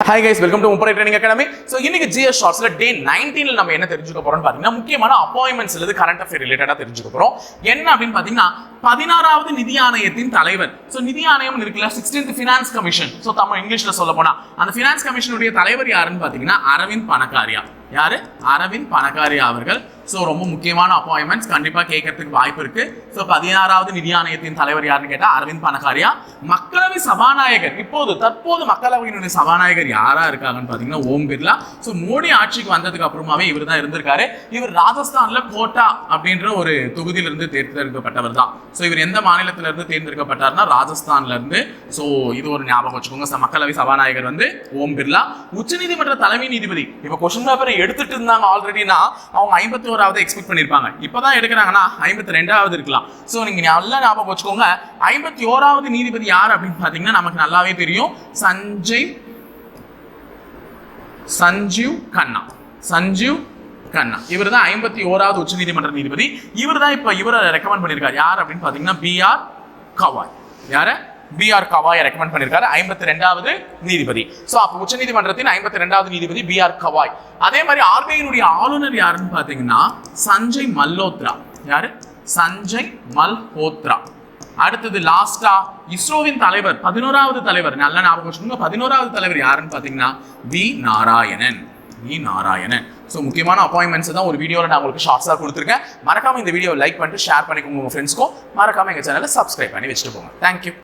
Hi guys welcome to Muppadai training academy so இன்னைக்கு GS ஷார்ட்ஸில் day நைன்டீனில் நம்ம என்ன தெரிஞ்சுக்க போறோம்னு பார்த்தீங்கன்னா முக்கியமான அப்பாயின்மெண்ட்ஸ் இருந்து கரண்ட் அஃபேர் ரிலேட்டடாக தெரிஞ்சுக்க போறோம். என்ன அப்படின்னு பார்த்தீங்கன்னா பதினாறாவது நிதி ஆணையத்தின் தலைவர். ஸோ நிதி ஆணையம் இருக்குல்ல sixteenth finance commission so Tamil இங்கிலீஷில் சொல்ல போனால் அந்த ஃபினான்ஸ் கமிஷனுடைய தலைவர் யாருன்னு பார்த்தீங்கன்னா அரவிந்த் பணக்காரியா. யாரு? அரவிந்த் பணக்காரியா அவர்கள். ஸோ ரொம்ப முக்கியமான அப்பாயின்மெண்ட்ஸ் கண்டிப்பா கேட்கறதுக்கு வாய்ப்பு இருக்கு. ஸோ பதினாறாவது நிதி ஆணையத்தின் தலைவர் யாருன்னு கேட்டா அரவிந்த் பனகாரியா. மக்களவை சபாநாயகர் இப்போது தற்போது மக்களவையினுடைய சபாநாயகர் யாரா இருக்காங்கன்னு பாத்தீங்கன்னா ஓம் பிர்லா. ஸோ மோடி ஆட்சிக்கு வந்ததுக்கு அப்புறமாவே இவர் தான் இருந்திருக்காரு. இவர் ராஜஸ்தான்ல கோட்டா அப்படின்ற ஒரு தொகுதியிலிருந்து தேர்ந்தெடுக்கப்பட்டவர் தான். ஸோ இவர் எந்த மாநிலத்தில இருந்து தேர்ந்தெடுக்கப்பட்டார்னா ராஜஸ்தான்ல இருந்து. ஸோ இது ஒரு ஞாபகம் வச்சுக்கோங்க. மக்களவை சபாநாயகர் வந்து ஓம் பிர்லா. உச்சநீதிமன்ற தலைமை நீதிபதி. இப்போ கொஸ்டின் பேப்பரை எடுத்துட்டு இருந்தாங்க ஆல்ரெடினா அவங்க ஐம்பத்தி தொண்ணூறாவது எக்ஸ்பெக்ட் பண்ணியிருப்பாங்க இப்போதான் எடுக்கிறாங்கன்னா ஐம்பத்தி ரெண்டாவது இருக்கலாம். ஸோ நீங்கள் நல்லா ஞாபகம் வச்சுக்கோங்க. ஐம்பத்தி ஓராவது நீதிபதி யார் அப்படின்னு பார்த்தீங்கன்னா நமக்கு நல்லாவே தெரியும். சஞ்சய் சஞ்சீவ் கண்ணா. சஞ்சீவ் கண்ணா. இவர் தான் ஐம்பத்தி ஓராவது உச்ச நீதிமன்ற நீதிபதி. இவர் தான் இப்போ இவரை ரெக்கமெண்ட் பண்ணியிருக்காரு யார் அப்படின்னு பார்த்தீங்கன்னா பிஆர் கவாய் யாரை? பிஆர் கவாயை ரெக்கமெண்ட் பண்ணியிருக்காரு ஐம்பத்தி ரெண்டாவது நீதிபதி. ஸோ அப்போ உச்சநீதிமன்றத்தின் ஐம்பத்தி ரெண்டாவது நீதிபதி பிஆர் கவாய் அதே மாதிரி ஆர்பிஐனுடைய ஆளுநர் யாருன்னு பார்த்தீங்கன்னா சஞ்சய் மல்ஹோத்ரா. யாரு? சஞ்சய் மல்ஹோத்ரா. அடுத்தது லாஸ்டா இஸ்ரோவின் தலைவர் பதினோராவது தலைவர். நல்ல ஞாபகம் வச்சுக்கோங்க. பதினோராவது தலைவர் யாருன்னு பார்த்தீங்கன்னா V Narayanan. V Narayanan. So முக்கியமான அப்பாயின்மெண்ட்ஸ் தான் ஒரு வீடியோவில் நான் உங்களுக்கு ஷார்ட்ஸாக கொடுத்துருக்கேன். மறக்காம இந்த வீடியோ லைக் பண்ணிட்டு ஷேர் பண்ணிக்கோங்க உங்கள் ஃப்ரெண்ட்ஸ்க்கும் மறக்காம எங்கள் சேனலை சப்ஸ்கிரைப் பண்ணி வச்சுட்டு போங்க. தேங்க்யூ